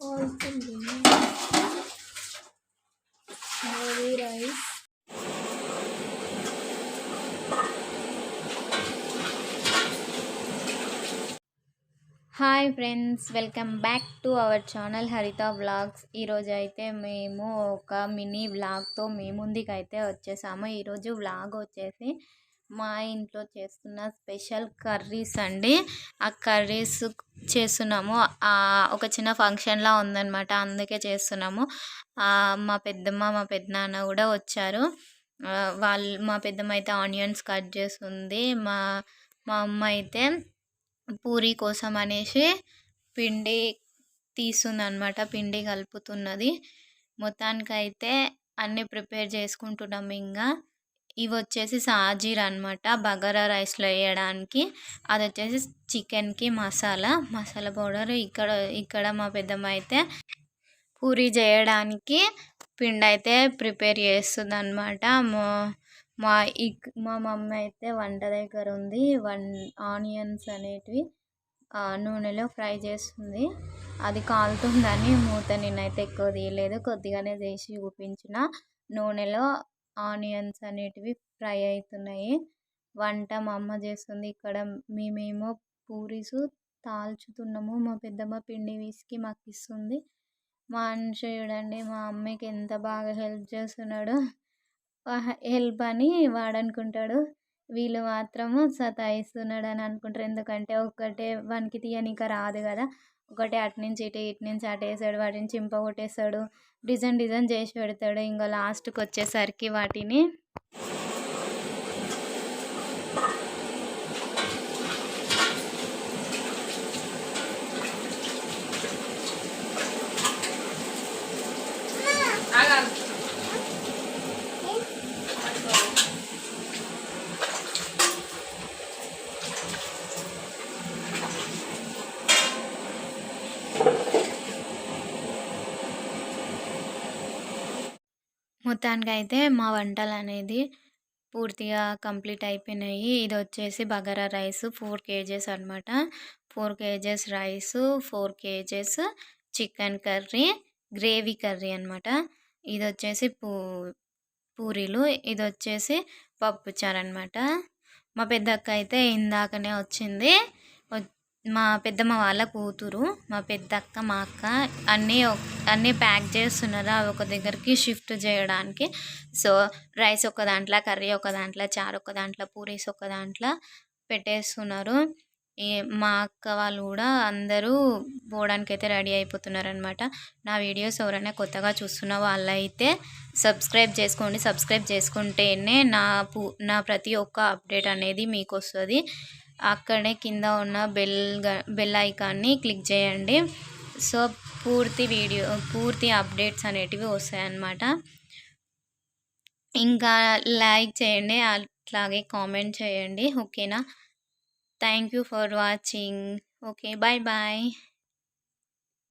కాల్తుంది rice hi friends welcome back to our channel Haritha vlogs ఈరోజు అయితే మేము ఒక మినీ వ్లాగ్తో మీ ముందుకు అయితే వచ్చేసాము ఈరోజు వ్లాగ్ వచ్చేసి మా ఇంట్లో చేస్తున్న స్పెషల్ కర్రీస్ అండి. ఆ కర్రీస్ చేస్తున్నాము. ఒక చిన్న ఫంక్షన్లా ఉందన్నమాట. అందుకే చేస్తున్నాము. మా పెద్దమ్మ మా పెద్దనాన్న కూడా వచ్చారు. వాళ్ళు మా పెద్దమ్మ అయితే ఆనియన్స్ కట్ చేస్తుంది. మా మా అమ్మ అయితే పూరి కోసం అనేసి పిండి తీస్తుంది అనమాట పిండి కలుపుతున్నది. మొత్తానికైతే అన్నీ ప్రిపేర్ చేసుకుంటున్నాం ఇంకా ఇవి వచ్చేసి సాజీర్ అనమాట బగారా రైస్లో వేయడానికి అది వచ్చేసి చికెన్కి మసాలా మసాలా పౌడర్. ఇక్కడ ఇక్కడ మా పెద్దమ్మ అయితే పూరి చేయడానికి పిండి అయితే ప్రిపేర్ చేస్తుంది అనమాట మా ఇక్ మా మమ్మీ అయితే వంట దగ్గర ఉంది వన్ ఆనియన్స్ అనేటివి నూనెలో ఫ్రై చేస్తుంది. అది కాలుతుందని మూత నేనైతే ఎక్కువ తీయలేదు. కొద్దిగానే చేసి చూపించిన. నూనెలో ఆనియన్స్ అనేటివి ఫ్రై అవుతున్నాయి వంట మా అమ్మ చేస్తుంది. ఇక్కడ మేమేమో పూరీస్ తాల్చుతున్నాము. మా పెద్దమ్మ పిండి విసికి మాకు ఇస్తుంది. మా అని చూడండి మా అమ్మకి ఎంత బాగా హెల్ప్ చేస్తున్నాడు. హెల్ప్ అని వాడు అనుకుంటాడు వీళ్ళు మాత్రము సతాయిస్తున్నాడు అని అనుకుంటారు. ఎందుకంటే ఒకటే వానికి తీయనీక రాదు కదా. ఒకటే అటు నుంచి ఇటు ఇటు నుంచి అటు వేసాడు వాటిని చింప కొట్టేస్తాడు డిజైన్ డిజైన్ చేసి పెడతాడు. ఇంకా లాస్ట్కి వచ్చేసరికి వాటిని మొత్తానికి అయితే మా వంటలు అనేది పూర్తిగా కంప్లీట్ అయిపోయినాయి. ఇది వచ్చేసి బగారా రైస్ ఫోర్ కేజెస్ అనమాట four KGs rice four KGs chicken curry gravy curry అనమాట ఇది వచ్చేసి పూ పూరీలు ఇది వచ్చేసి పప్పుచారు అనమాట మా పెద్దక్క అయితే ఇందాకనే వచ్చింది. మా పెద్దమ్మ వాళ్ళ కూతురు మా పెద్దక్క మా అక్క అన్నీ అన్నీ ప్యాక్ చేస్తున్నారు అవి ఒక దగ్గరికి షిఫ్ట్ చేయడానికి. సో రైస్ ఒక దాంట్లో కర్రీ ఒక దాంట్లో చారు ఒక దాంట్లో పూరీస్ ఒక దాంట్లో పెట్టేస్తున్నారు. మా అక్క వాళ్ళు కూడా అందరూ పోవడానికి అయితే రెడీ అయిపోతున్నారు అనమాట నా వీడియోస్ ఎవరైనా కొత్తగా చూస్తున్న వాళ్ళైతే సబ్స్క్రైబ్ చేసుకోండి. సబ్స్క్రైబ్ చేసుకుంటేనే నా నా ప్రతి ఒక్క అప్డేట్ అనేది మీకు వస్తుంది. అక్కడే కింద ఉన్న బెల్ బెల్ ఐకాన్ని క్లిక్ చేయండి. సో పూర్తి వీడియో పూర్తి అప్డేట్స్ అనేటివి వస్తాయన్నమాట. ఇంకా లైక్ చేయండి అట్లాగే కామెంట్ చేయండి ఓకేనా? Thank you for watching. Okay bye bye.